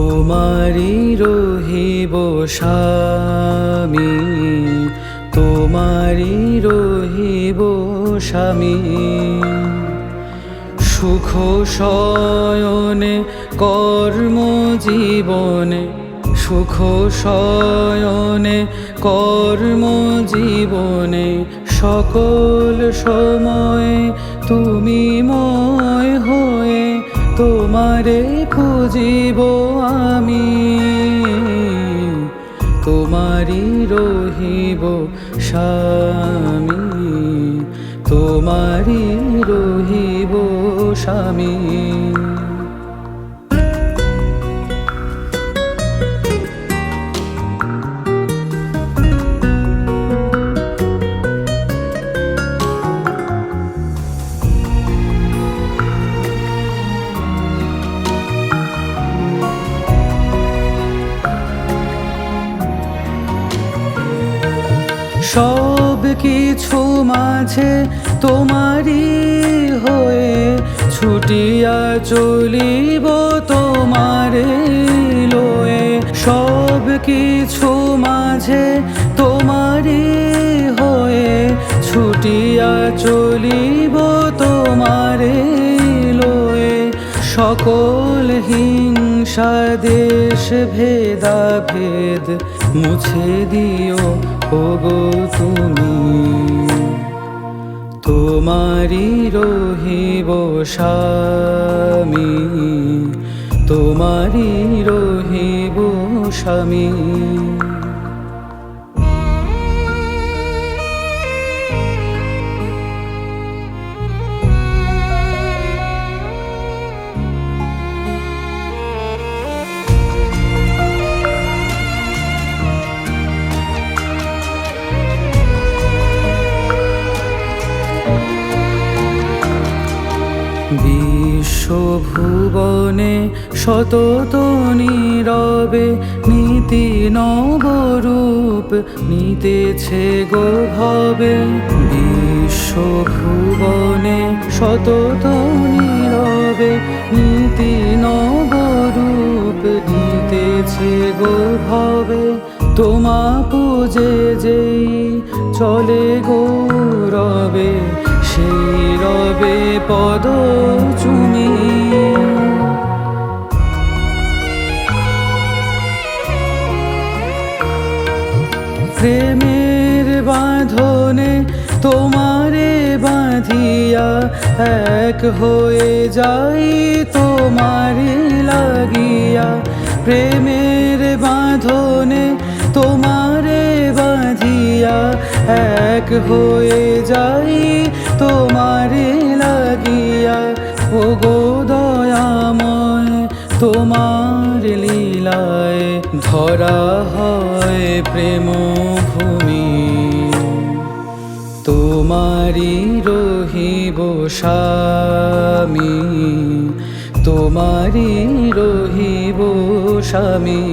তোমারি রহিব স্বামী তোমারি রহিব স্বামী সুখ শয়নে, কর্ম জীবনে, সুখ শয়নে, কর্ম জীবনে, সকল সময় তুমি হয়ে তোমারে খুঁজিব আমি তোমারি রহিব স্বামী তোমারি রহিব স্বামী। সব কিছু মাঝে তোমারই হয়ে ছুটিয়া চলিব তোমার লয়ে। সব কিছু মাঝে তোমারই হয়ে ছুটিয়া চলিব তোমার লয়ে। সকল হিংসা, দেশ ভেদা ভেদ মুছে দিও। ওগো তুমি। তোমারি রহিব স্বামী তোমারি রহিব স্বামী বিশ্বভুবনে শতত নীরবে নীতি নবরূপ নিতেছে গো ভবে। বিশ্বভুবনে শতত নীরবে নীতি নবরূপ নিতেছে গো ভবে। তোমা পূজে যেই চলে গৌরবে সেই পদ চুমি প্রেমের বাঁধনে তোমারে বাঁধিয়া এক হয়ে যাই তোমারে লাগিয়া। প্রেমের বাঁধনে এক হয়ে যাই তোমারে লাগিয়া। ও গো দয়াময়, তোমার লীলায় ধরা হয় প্রেম ভূমি তোমারি রহিব স্বামী তোমারি রহিব স্বামী।